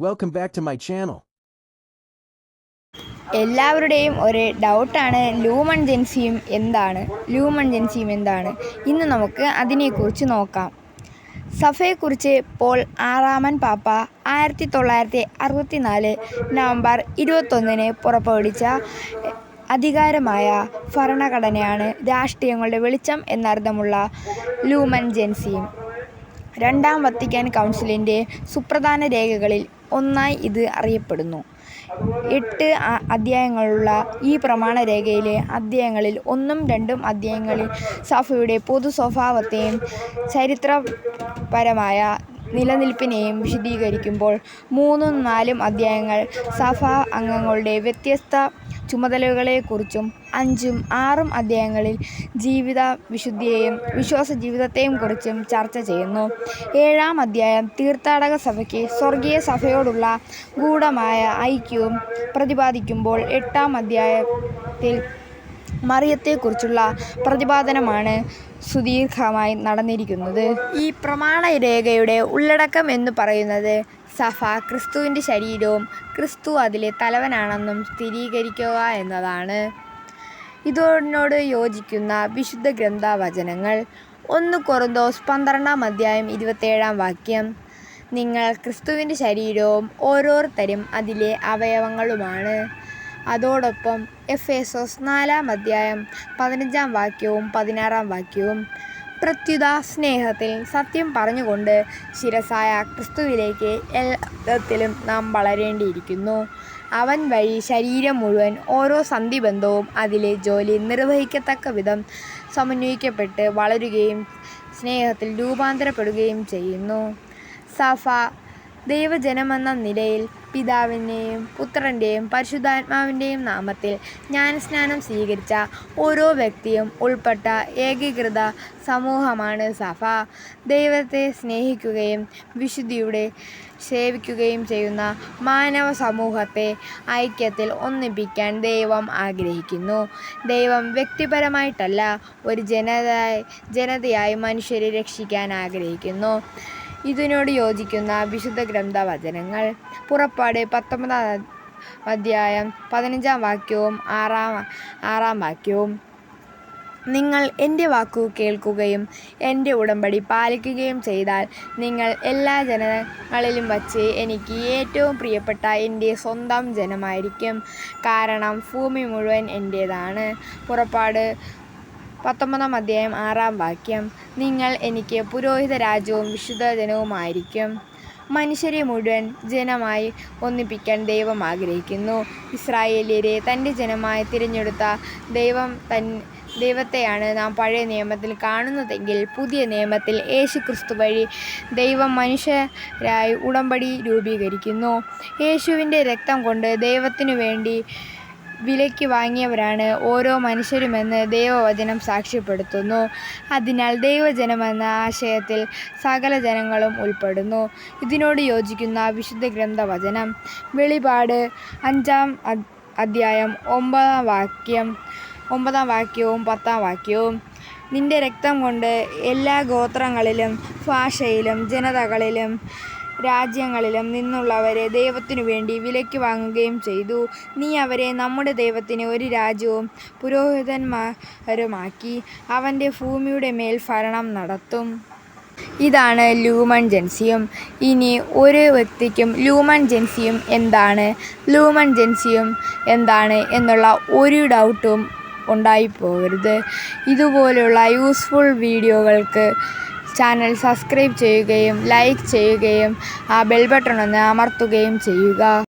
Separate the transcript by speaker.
Speaker 1: Welcome back to my channel
Speaker 2: എല്ലാവരുടെയും ഒരു ഡൗട്ടാണ് lumen ജെൻസിയും എന്താണ്? ലൂമൺ ജെൻസിയും എന്താണ്? ഇന്ന് നമുക്ക് അതിനെക്കുറിച്ച് നോക്കാം. സഫയെക്കുറിച്ച് പോൾ ആറാമൻ പാപ്പ ആയിരത്തി തൊള്ളായിരത്തി അറുപത്തി നാല് നവംബർ ഇരുപത്തൊന്നിന് പുറപ്പെടുവിച്ച അധികാരമായ ഭരണഘടനയാണ് രാഷ്ട്രീയങ്ങളുടെ വെളിച്ചം എന്നർത്ഥമുള്ള ലൂമൻ ജെൻസിയും രണ്ടാം വത്തിക്കാൻ കൗൺസിലിന്റെ സുപ്രധാന രേഖകളിൽ ഒന്നായി ഇത് അറിയപ്പെടുന്നു. എട്ട് അധ്യായങ്ങളുള്ള ഈ പ്രമാണരേഖയിലെ അധ്യായങ്ങളിൽ ഒന്നും രണ്ടും അധ്യായങ്ങളിൽ സഫയുടെ പൊതു സ്വഭാവത്തെയും ചരിത്രപരമായ നിലനിൽപ്പിനെയും വിശദീകരിക്കുമ്പോൾ മൂന്നും നാലും അധ്യായങ്ങൾ സഫ അംഗങ്ങളുടെ വ്യത്യസ്ത ചുമതലകളെക്കുറിച്ചും അഞ്ചും ആറും അധ്യായങ്ങളിൽ ജീവിത വിശുദ്ധിയെയും വിശ്വാസ ജീവിതത്തെയും കുറിച്ചും ചർച്ച ചെയ്യുന്നു. ഏഴാം അധ്യായം തീർത്ഥാടക സഭയ്ക്ക് സ്വർഗീയ സഭയോടുള്ള ഗൂഢമായ ഐക്യവും പ്രതിപാദിക്കുമ്പോൾ എട്ടാം അധ്യായത്തിൽ മറിയത്തെക്കുറിച്ചുള്ള പ്രതിപാദനമാണ് സുദീർഘമായി നടന്നിരിക്കുന്നത്. ഈ പ്രമാണ രേഖയുടെ ഉള്ളടക്കം എന്ന് പറയുന്നത് സഭ ക്രിസ്തുവിന്റെ ശരീരവും ക്രിസ്തു അതിലെ തലവനാണെന്നും സ്ഥിരീകരിക്കുക എന്നതാണ്. ഇതിനോട് യോജിക്കുന്ന വിശുദ്ധ ഗ്രന്ഥവചനങ്ങൾ. ഒന്ന് കൊറിന്തോസ് പന്ത്രണ്ടാം അധ്യായം ഇരുപത്തേഴാം വാക്യം. നിങ്ങൾ ക്രിസ്തുവിന്റെ ശരീരവും ഓരോരുത്തരും അതിലെ അവയവങ്ങളുമാണ്. അതോടൊപ്പം എഫേസോസ് നാലാം അധ്യായം പതിനഞ്ചാം വാക്യവും പതിനാറാം വാക്യവും. പ്രത്യുത സ്നേഹത്തിൽ സത്യം പറഞ്ഞുകൊണ്ട് ശിരസായ ക്രിസ്തുവിലേക്ക് എല്ലാത്തിലും നാം വളരേണ്ടിയിരിക്കുന്നു. അവൻ വഴി ശരീരം മുഴുവൻ ഓരോ സന്ധിബന്ധവും അതിലെ ജോലി നിർവഹിക്കത്തക്ക വിധം സമന്വയിക്കപ്പെട്ട് വളരുകയും സ്നേഹത്തിൽ രൂപാന്തരപ്പെടുകയും ചെയ്യുന്നു. സഫ ദൈവജനമെന്ന നിലയിൽ പിതാവിന്റെയും പുത്രന്റെയും പരിശുദ്ധാത്മാവിന്റെയും നാമത്തിൽ ജ്ഞാനസ്നാനം സ്വീകരിച്ച ഓരോ വ്യക്തിയും ഉൾപ്പെട്ട ഏകീകൃത സമൂഹമാണ് സഭ. ദൈവത്തെ സ്നേഹിക്കുകയും വിശുദ്ധിയുടെ സേവിക്കുകയും ചെയ്യുന്ന മാനവ സമൂഹത്തെ ഐക്യത്തിൽ ഒന്നിപ്പിക്കാൻ ദൈവം ആഗ്രഹിക്കുന്നു. ദൈവം വ്യക്തിപരമായിട്ടല്ല ഒരു ജനത ജനതയായി മനുഷ്യരെ രക്ഷിക്കാൻ ആഗ്രഹിക്കുന്നു. ഇതിനോട് യോജിക്കുന്ന വിശുദ്ധ ഗ്രന്ഥ വചനങ്ങൾ പുറപ്പാട് പത്തൊമ്പതാം അധ്യായം പതിനഞ്ചാം വാക്യവും ആറാം ആറാം വാക്യവും. നിങ്ങൾ എന്റെ വാക്കു കേൾക്കുകയും എന്റെ ഉടമ്പടി പാലിക്കുകയും ചെയ്താൽ നിങ്ങൾ എല്ലാ ജനങ്ങളിലും വച്ച് എനിക്ക് ഏറ്റവും പ്രിയപ്പെട്ട എന്റെ സ്വന്തം ജനമായിരിക്കും. കാരണം ഭൂമി മുഴുവൻ എന്റേതാണ്. പുറപ്പാട് പത്തൊമ്പതാം അധ്യായം ആറാം വാക്യം. നിങ്ങൾ എനിക്ക് പുരോഹിത രാജ്യവും വിശുദ്ധ ജനവുമായിരിക്കും മനുഷ്യരെ മുഴുവൻ ജനമായി ഒന്നിപ്പിക്കാൻ ദൈവം ആഗ്രഹിക്കുന്നു. ഇസ്രായേലിയരെ തന്റെ ജനമായി തിരഞ്ഞെടുത്ത ദൈവം തൻ ദൈവത്തെയാണ് നാം പഴയ നിയമത്തിൽ കാണുന്നതെങ്കിൽ പുതിയ നിയമത്തിൽ യേശു ക്രിസ്തു വഴി ദൈവം മനുഷ്യരായി ഉടമ്പടി രൂപീകരിക്കുന്നു. യേശുവിന്റെ രക്തം കൊണ്ട് ദൈവത്തിനു വേണ്ടി വിലയ്ക്ക് വാങ്ങിയവരാണ് ഓരോ മനുഷ്യരുമെന്ന് ദൈവവചനം സാക്ഷ്യപ്പെടുത്തുന്നു. അതിനാൽ ദൈവജനമെന്ന ആശയത്തിൽ സകല ജനങ്ങളും ഉൾപ്പെടുന്നു. ഇതിനോട് യോജിക്കുന്ന വിശുദ്ധ ഗ്രന്ഥവചനം. വെളിപാട് അഞ്ചാം അധ്യായം ഒമ്പതാം വാക്യം ഒമ്പതാം വാക്യവും പത്താം വാക്യവും. നിന്റെ രക്തം കൊണ്ട് എല്ലാ ഗോത്രങ്ങളിലും ഭാഷയിലും ജനതകളിലും രാജ്യങ്ങളിലും നിന്നുള്ളവരെ ദൈവത്തിനു വേണ്ടി വിലയ്ക്ക് വാങ്ങുകയും ചെയ്തു. നീ അവരെ നമ്മുടെ ദൈവത്തിന് ഒരു രാജ്യവും പുരോഹിതന്മാരുമാക്കി അവന്റെ ഭൂമിയുടെ മേൽ ഭരണം നടത്തും. ഇതാണ് ലൂമൺ ജെൻസിയും. ഇനി ഒരു വ്യക്തിക്കും ലൂമൺ ജെൻസിയും എന്താണ്? ലൂമൺ ജെൻസിയും എന്താണ് എന്നുള്ള ഒരു ഡൗട്ടും ഉണ്ടായിപ്പോകരുത്. ഇതുപോലുള്ള യൂസ്ഫുൾ വീഡിയോകൾക്ക് ചാനൽ സബ്സ്ക്രൈബ് ചെയ്യുകയും ലൈക്ക് ചെയ്യുകയും ആ ബെൽ ബട്ടൺ ഒന്ന് അമർത്തുകയും ചെയ്യുക.